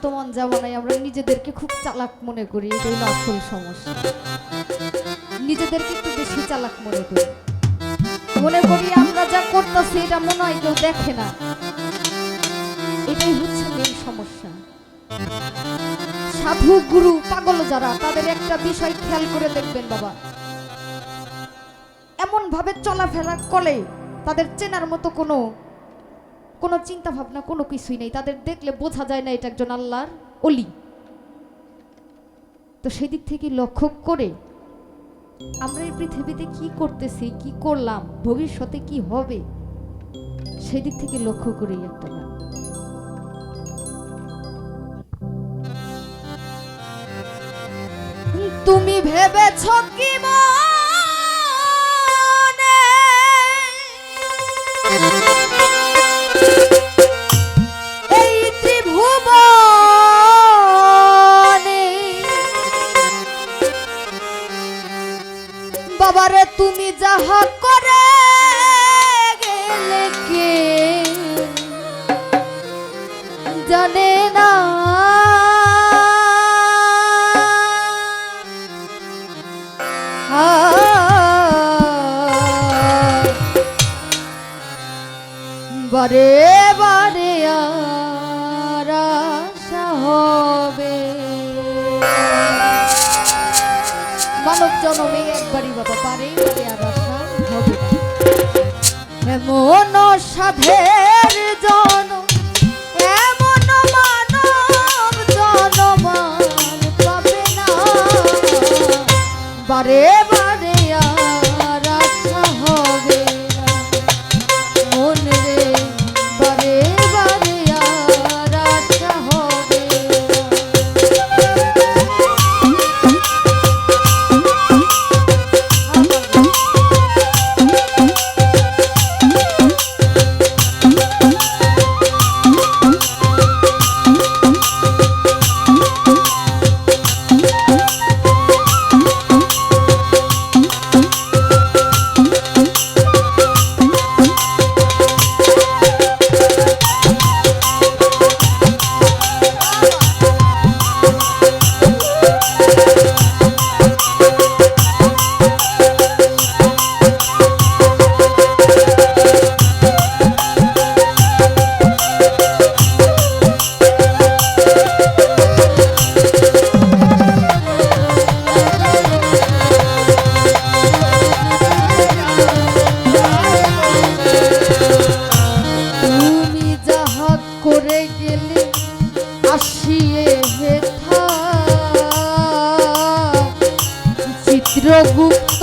বর্তমান জামানায় আমরা নিজেদেরকে খুব চালাক মনে করি হলো আসল সমস্যা। নিজেদেরকে একটু বেশি চালাক মনে করি। মনে করি আমরা যা করতেছি, এটা মনে হয় কেউ দেখে না। এটাই হচ্ছে মেন সমস্যা। সাধু, গুরু, পাগল যারা, তাদের একটা বিষয় খেয়াল করে দেখবেন বাবা। এমন ভাবে চলাফেরা করে, তাদের চেনার মতো কোনো কোনো চিন্তা ভাবনা কোনো কিছুই নেই। তাদের দেখলে বোঝা যায় না এটা একজন আল্লাহর অলি তো সেদিক থেকে লক্ষ্য করে আমরা এই পৃথিবীতে কি করতেছি, কি করলাম, ভবিষ্যতে কি হবে, সেদিক থেকে লক্ষ্য করেই একটা তুমি ভেবেছ কি মনে যাহা করে গেলে কে জানে না বারে বারে আর আশা হবে মানব জনমে একবারই বাবা পারে আর আশা। এমন সাধের জন চিত্রগুপ্ত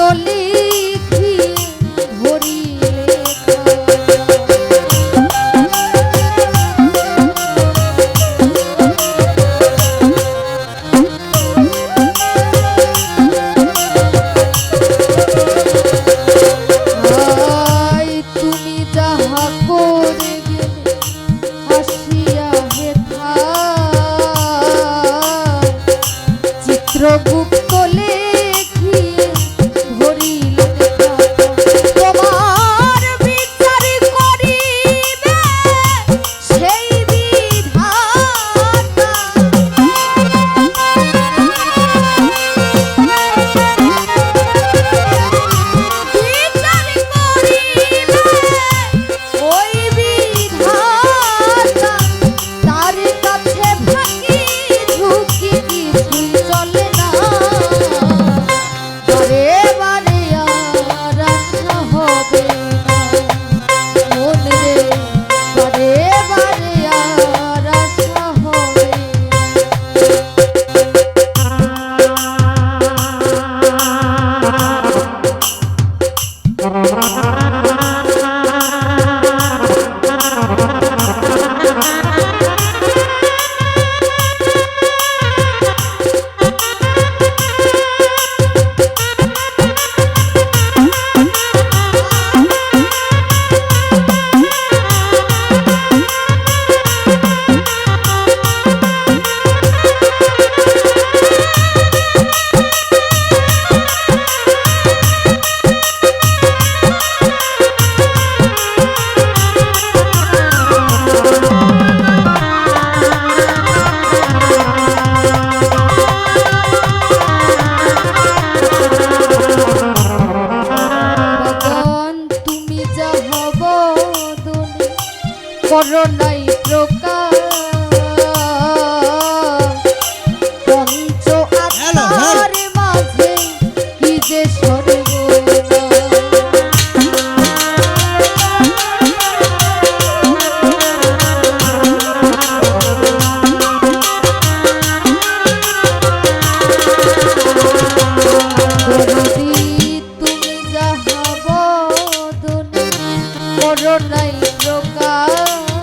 প্রকার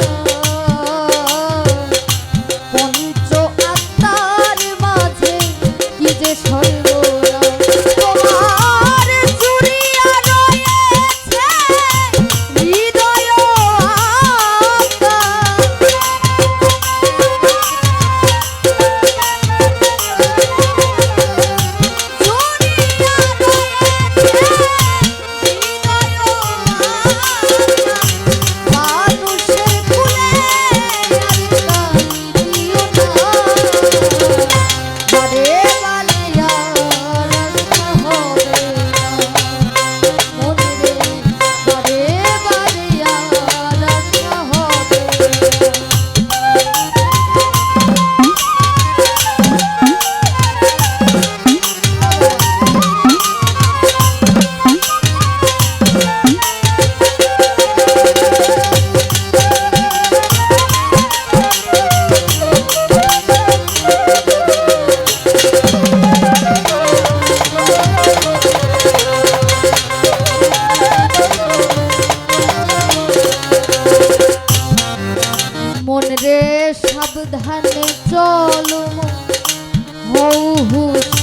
ধানে চলো হৌ হুশ